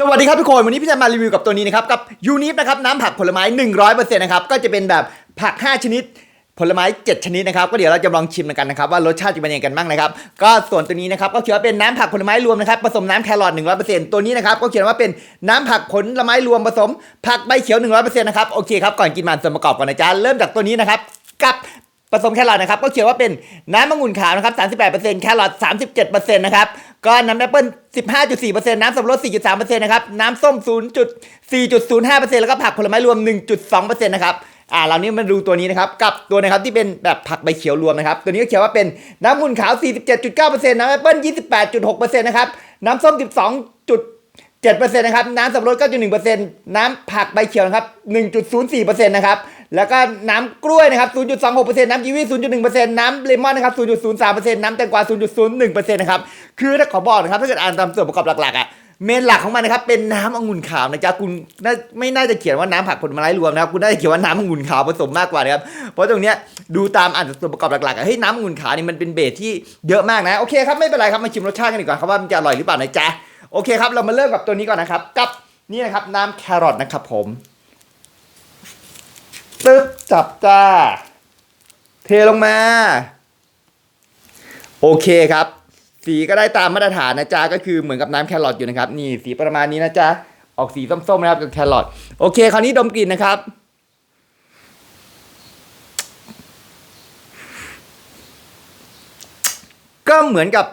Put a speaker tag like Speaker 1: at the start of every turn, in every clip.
Speaker 1: สวัสดีครับทุกคน วันนี้พี่จะมารีวิวกับตัวนี้นะครับ กับยูนิฟนะครับน้ำผักผลไม้ 100%นะครับ ก็จะเป็นแบบผัก 5 ชนิด ผลไม้ 7 ชนิดนะครับ ก็เดี๋ยวเราจะลองชิมกันนะครับว่ารสชาติจะเป็นยังไงกันบ้างนะครับ ก็ส่วนตัวนี้นะครับก็เขียนว่าเป็นน้ำผักผลไม้รวมนะครับผสมน้ำแครอท100%ตัวนี้นะครับก็เขียนว่าเป็นน้ำผักผลไม้รวมผสม ผักใบเขียว 100%นะครับโอเคครับก่อนกินมาส่วนประกอบก่อนนะจ๊ะเริ่มจากตัวนี้นะครับกับ ผสมแครอทนะครับก็เขียนว่าเป็นน้ำมะงุ่นขาวนะครับ38%แครอท37%นะครับก็น้ำแอปเปิ้ล15.4%น้ำสับปะรด4.3%นะครับน้ำส้ม 0.4.05%แล้วก็ผักผลไม้รวม 1.2%นะครับอ่าเรานี้มาดูตัวนี้นะครับกับตัวนะครับที่เป็นแบบผักใบเขียวรวมนะครับ ตัวนี้ก็เขียนว่าเป็นน้ำมะงุ่นขาว 47.9%น้ำแอปเปิ้ล28.6%นะครับน้ำส้ม 12. 7%นะครับ น้ำสับปะรด9.1%น้ำผักใบเขียวนะครับ 1.04%นะครับ แล้วก็น้ำกล้วยนะครับ 0.26%น้ำกีวี 0.1%น้ำเลมอนนะครับ 0.03%น้ำแตงกวา 0.01%นะครับ คือถ้าขอบอกนะครับ ถ้าเกิดอ่านตามส่วนประกอบหลักๆอะ เมนหลักของมันนะครับ เป็นน้ำองุ่นขาวนะจ๊ะ คุณน่าไม่น่าจะเขียนว่าน้ำผักผลไม้รวมนะครับ คุณน่าจะเขียนว่าน้ำองุ่นขาวผสมมากกว่านะครับ เพราะตรงเนี้ยดูตามอ่านส่วนประกอบหลักๆอะ เฮ้ยน้ำองุ่นขาวนี่มันเป็นเบสที่เยอะมากนะ โอเคครับไม่เป็นไรครับ มาชิมรสชาติกันดีกว่าครับว่ามันจะอร่อยหรือเปล่านะจ๊ะ โอเคครับ เรามาเริ่มกับตัวนี้ก่อนนะครับ กับนี่นะครับน้ำแครอทนะครับผม ตึ๊บจับจ้า เทลงมา โอเคครับ สีก็ได้ตามมาตรฐานนะจ๊ะก็คือเหมือนกับน้ำแครอทอยู่นะครับ นี่สีประมาณนี้นะจ๊ะออกสีส้มๆนะครับกับแครอทโอเค คราวนี้ดมกลิ่นนะครับก็เหมือนกับ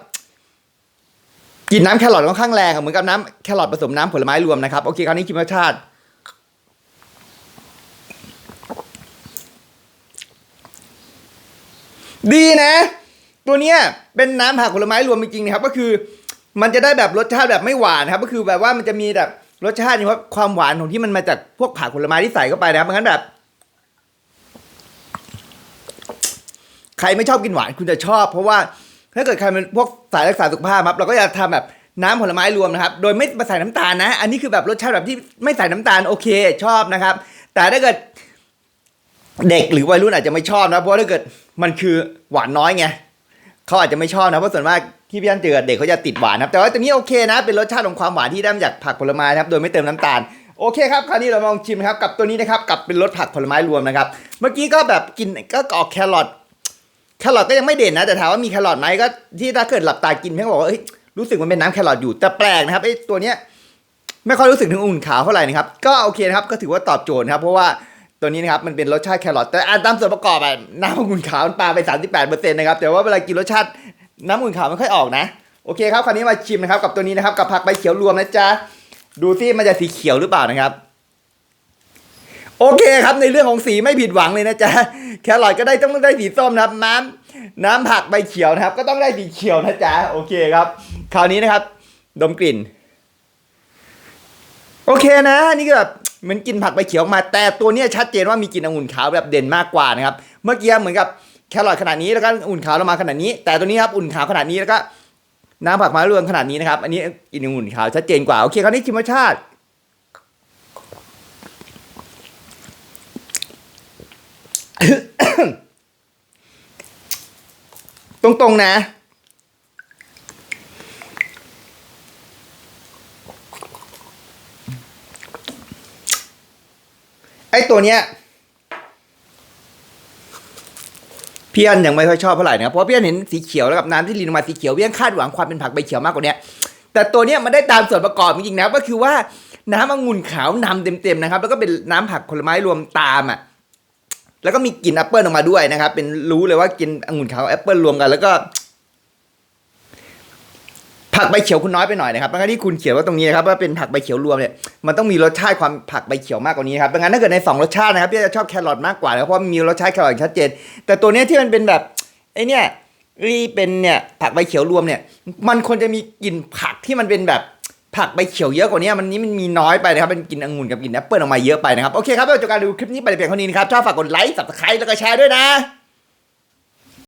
Speaker 1: กลินน้ำแครอทค่อนข้างแรงเหมือนกับน้ำแครอทผสมน้ำผลไม้รวมนะครับ โอเค คราวนี้ชิมรสชาติ ดีนะ ตัวเนี้ยเป็นน้ำผักผลไม้รวมจริงๆนะครับ ก็คือ มันจะได้แบบรสชาติแบบไม่หวานครับ ก็คือแบบว่ามันจะมีแบบรสชาตินี่ว่าความหวานของที่มันมาจากพวกผักผลไม้ที่ใส่เข้าไปนะครับงั้นแบบ ใครไม่ชอบกินหวานคุณจะชอบ เพราะว่าถ้าเกิดใครเป็นพวกสายรักษาสุขภาพครับเราก็จะทำแบบน้ำผลไม้รวมนะครับ โดยไม่ใส่น้ำตาลนะ อันนี้คือแบบรสชาติแบบที่ไม่ใส่น้ำตาลโอเค ชอบนะครับ แต่ถ้าเกิด เด็กหรือวัยรุ่นอาจจะไม่ชอบนะ เพราะถ้าเกิดมันคือหวานน้อยไงเขาอาจจะไม่ชอบนะ เพราะส่วนมากที่พี่อันเจอเด็กเขาจะติดหวานนะครับ แต่ว่าตัวนี้โอเคนะ เป็นรสชาติของความหวานที่ได้มาจากผักผลไม้นะครับ โดยไม่เติมน้ำตาล โอเคครับ คราวนี้เรามาลองชิมนะครับ กับตัวนี้นะครับ กับเป็นรสผักผลไม้รวมนะครับ เมื่อกี้ก็แบบกินก็ออกแครอท แครอทก็ยังไม่เด่นนะ แต่ถามว่ามีแครอทไหมก็ที่ถ้าเกิดหลับตากินเพียงบอกว่ารู้สึกมันเป็นน้ำแครอทอยู่ แต่แปลกนะครับไอ้ตัวเนี้ยไม่ค่อยรู้สึกถึงอุ่นขาวเท่าไหร่นะครับ ก็โอเคนะครับ ก็ถือว่าตอบโจทย์นะครับ เพราะว่า ตัวนี้นะครับมันเป็นรสชาติแครอทแต่อ่านตามส่วนประกอบอะน้ำองุ่นขาวมันปลาไป 38%นะครับแต่ว่าเวลากินรสชาติน้ำองุ่นขาวไม่ค่อยออกนะโอเคครับคราวนี้มาชิมนะครับกับตัวนี้นะครับกับผักใบเขียวรวมนะจ๊ะดูซิมันจะสีเขียวหรือเปล่านะครับ โอเคครับในเรื่องของสีไม่ผิดหวังเลยนะจ๊ะแครอทก็ได้ต้องได้สีส้มนะครับน้ำน้ำผักใบเขียวนะครับ ก็ต้องได้สีเขียวนะจ๊ะโอเคครับ คราวนี้นะครับ ดมกลิ่น โอเคนะนี่ก็แบบ เหมือนกินผักใบเขียวออกมา แต่ตัวนี้ชัดเจนว่ามีกลิ่นองุ่นขาวแบบเด่นมากกว่านะครับ เมื่อกี้เหมือนกับแครอทขนาดนี้แล้วก็อุ่นขาวลงมาขนาดนี้ แต่ตัวนี้ครับอุ่นขาวขนาดนี้แล้วก็น้ำผักม้รวมขนาดนี้นะครับ อันนี้กลิ่นองุ่นขาวชัดเจนกว่าโอเคคราวนี้ชิมรสชาติตรงๆนะ ไอ้ตัวเนี้ยพี่อันยังไม่ค่อยชอบเท่าไหร่นะเพราะพี่อันเห็นสีเขียวแล้วกับน้ำที่ลินออกมาสีเขียวพี่อันคาดหวังความเป็นผักใบเขียวมากกว่านี้แต่ตัวเนี้ยมันได้ตามส่วนประกอบจริงๆนะก็คือว่าน้ำองุ่นขาวนำเต็มๆนะครับ แล้วก็เป็นน้ำผักผลไม้รวมตามอะแล้วก็มีกลิ่นแอปเปิลออกมาด้วยนะครับ เป็นรู้เลยว่ากินองุ่นขาวแอปเปิลรวมกัน แล้วก็ ผักใบเขียวคุณน้อยไปหน่อยนะครับดังนั้นที่คุณเขียนว่าตรงนี้นะครับว่าเป็นผักใบเขียวรวมเนี่ยมันต้องมีรสชาติความผักใบเขียวมากกว่านี้ครับดังนั้นถ้าเกิดในสองรสชาตินะครับพี่จะชอบแครอทมากกว่านะเพราะมีรสชาติแครอทชัดเจน แต่ตัวเนี้ยที่มันเป็นแบบไอเนี่ยที่เป็นเนี่ยผักใบเขียวรวมเนี่ย มันควรจะมีกลิ่นผักที่มันเป็นแบบผักใบเขียวเยอะกว่านี้มันนี้มันมีน้อยไปนะครับเป็นกลิ่นองุ่นกับกลิ่นแอปเปิลออกมาเยอะไปนะครับโอเคครับเราจบการดูคลิปนี้ไปเพียงเท่านี้นะครับชอบฝากกดไลค์ subscribe แล้วก็แชร์ด้วยนะ